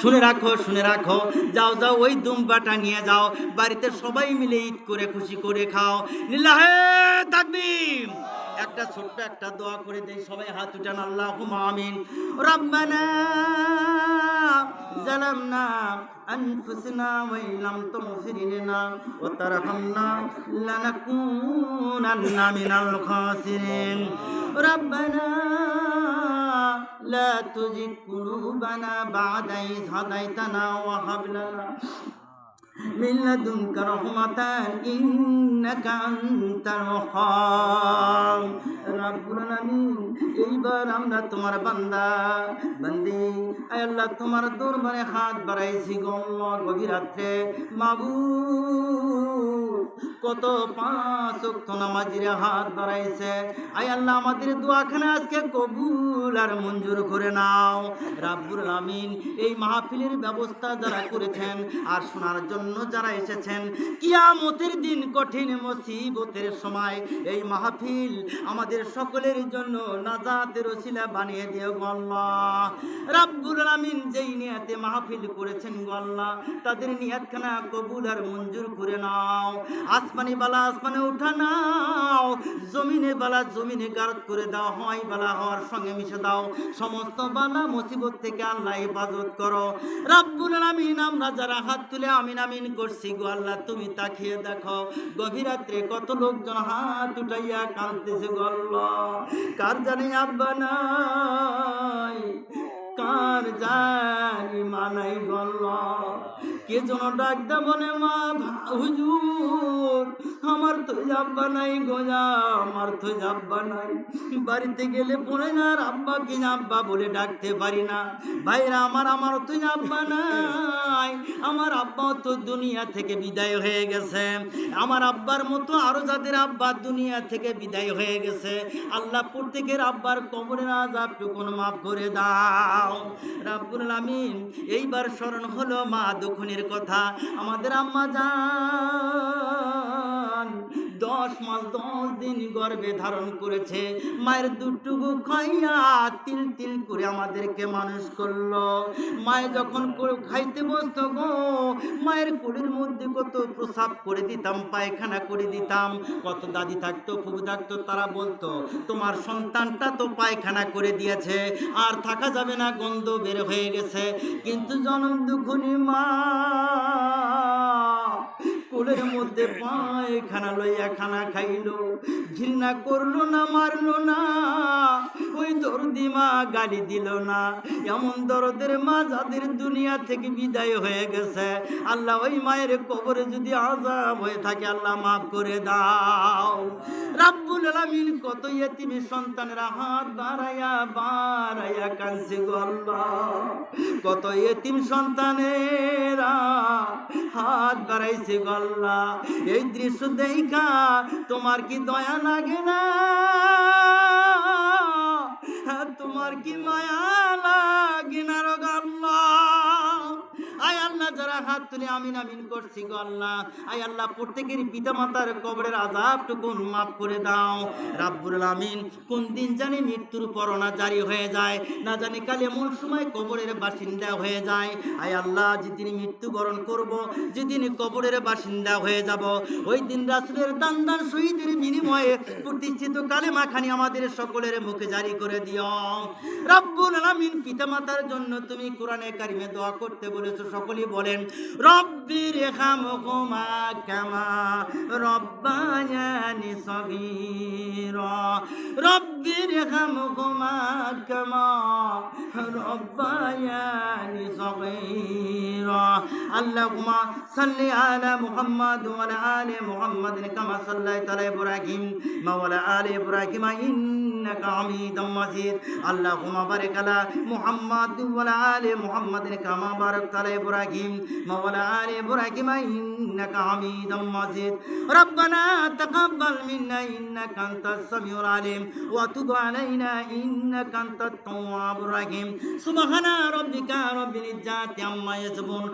শুনে রাখো শুনে রাখো। যাও যাও, ওই দুম্বাটা নিয়ে যাও। বাড়িতে সবাই মিলে ঈদ করে, খুশি করে খাও। লিল্লাহে তাকবীর। একটা ছোট্ট একটা দোয়া করে দেই, সবাই হাত উঠান আল্লাহ আমিন। রব্বানা জালামনা আনফুসনা ওয়াইলাম তুগফির লানা ওয়া তারহামনা লানাকুনান্না মিনাল খাসিরিন। রব্বানা لا تزغ قلوبنا بعد إذ هديتنا وهب لنا من لدنك رحمة إنك أنت الوهاب রব্বুল আলামিন এইবার আমরা তোমার বান্দা বান্দি আয় আল্লাহ তোমার দরবারে হাত বাড়াইছি গো আল্লাহ গভীর রাত্রে মাবুদ কত পাঁচ নামাজিরা হাত বাড়াইছে। আয় আল্লাহ, আমাদের দোয়াখানা আজকে কবুল আর মঞ্জুর করে নাও। রাব্বুল আমিন এই মাহফিলের ব্যবস্থা যারা করেছেন আর শোনার জন্য যারা এসেছেন, কিয়ামতের দিন কঠিন মুসিবতের সময় এই মাহফিল আমাদের সকলের জন্য নাজাতের ওসিলা বানিয়ে দিও গো আল্লাহ। রাব্বুল আলামিন যেই নিয়াতে মাহফিল করেছেন গো আল্লাহ, তাদের নিয়াতখানা কবুল আর মঞ্জুর করে নাও। আসমানি বালা আসমানে উঠা নাও। জমিনে বালা জমিনে গারদ করে দাও, হয় বালা হওয়ার সঙ্গে মিশে দাও। সমস্ত বালা মুসিবত থেকে আল্লাহ হেফাজত করো। রাব্বুল আলামিন, আমরা যারা হাত তুলে আমিন আমিন করছি গো আল্লাহ, তুমি তাকিয়ে দেখো। গভীর রাত্রে কত লোকজন হাত উঠাইয়া কাঁদতেছে গো আল্লাহ। কার জানি আব্বা নাই? কার জানি মানাই গল্ল কে যেন ডাকতে বলে মা হুজুর আমার তো নাই গোজা আমার তো নাই। বাড়িতে গেলে পড়ে না, আর আব্বা কি আব্বা বলে ডাকতে পারি না। ভাইরা, আমার আমার তো আব্বা নাই। আমার আব্বা তো দুনিয়া থেকে বিদায় হয়ে গেছে। আমার আব্বার মতো আরও যাদের আব্বা দুনিয়া থেকে বিদায় হয়ে গেছে, আল্লাহ প্রত্যেকের আব্বার কবরের আজাবটুকুন মাফ করে দাও। রাব্বুল আমিন এইবার স্মরণ হলো মা দক্ষিণের কথা। আমাদের আম্মা যান। দশ মাস, দশ দিন গর্ভে ধারণ করেছে। মায়ের দুটুকু খাইয়া তিল তিল করে আমাদেরকে মানুষ করল। মায়ে যখন খাইতে বসতো গো, মায়ের কোলের মধ্যে কত প্রসাব করে দিতাম, পায়খানা করে দিতাম। কত দাদি থাকতো ফুবু থাকতো, তারা বলতো, তোমার সন্তানটা তো পায়খানা করে দিয়েছে, আর থাকা যাবে না, গন্ধ বের হয়ে গেছে। কিন্তু জনম দুখুনি মা কোলের মধ্যে পায়খানা লইয়া খানা খাইল ঘৃণা করল না মারলো না। দরদি গালি দিল না। এমন দরদের মা যাদের দুনিয়া থেকে বিদায় হয়ে গেছে। আল্লাহ ওই মায়ের কবরে যদি আজাব হয়ে থাকে, আল্লাহ মাফ করে দাও। রাব্বুল আলামিন কত ইয়েতিমি সন্তানেরা হাত বাড়াইয়া বাড়াইয়া কাঁদছে গো আল্লাহ। কত ইয়েতিম সন্তানেরা হাত বাড়াইছে গো আল্লাহ। এই দৃশ্য দেখা তোমার কি দয়া লাগে না? তোমার কি মায়া লাগে না রো যারা হাত তুলে আমিন আমিন করছি গো আল্লাহ। আল্লাহ, প্রত্যেকের কবরের আজাবটুকুন মাফ করে দাও। রাব্বুল আমিন কোন দিন জানি মৃত্যুর জারি হয়ে যায়, না জানি কাল এমন সময় কবরের বাসিন্দা হয়ে যায়। আল্লাহ, যেদিন মৃত্যুবরণ করব, যেদিন কবরের বাসিন্দা হয়ে যাব। ওই দিন রাসুলের দান দান শহীদের বিনিময়ে প্রতিষ্ঠিত কালেমা খানি আমাদের সকলের মুখে জারি করে দিও। রব্বুল আলামিন, পিতামাতার জন্য তুমি কোরআনে কারিমে দোয়া করতে বলেছ, সকলেই বলেন, রব্বি রেখামুকুমা কামা রব্বায়ানি সগীরা। রব্বি রেখামুকুমা কামা রব্বায়ানি সগীরা। আল্লাহুম্মা সাল্লি আলা মুহাম্মাদ ওয়া আলা আলি মুহাম্মাদিন কামা সাল্লাইতা আলা ইব্রাহিম ওয়া আলা আলি ইব্রাহিম ইন্নাকা হামিদুম মাজিদ। আল্লাহুম্মা বারিক আলা মুহাম্মাদ ওয়া আলা আলি মুহাম্মাদিন কামা বারাকতা আলা ইব্রাহিম ওয়া আলা আলি ইব্রাহিম, ইন্নাকা হামিদুম মাজিদ। আলিম ওয়া তুব আলাইনা ইন্নাকা আনতাত তাওয়াবুর রহিম। সুবহানা রাব্বিকা রাব্বিল ইজ্জাতি আম্মা ইয়াসিফুন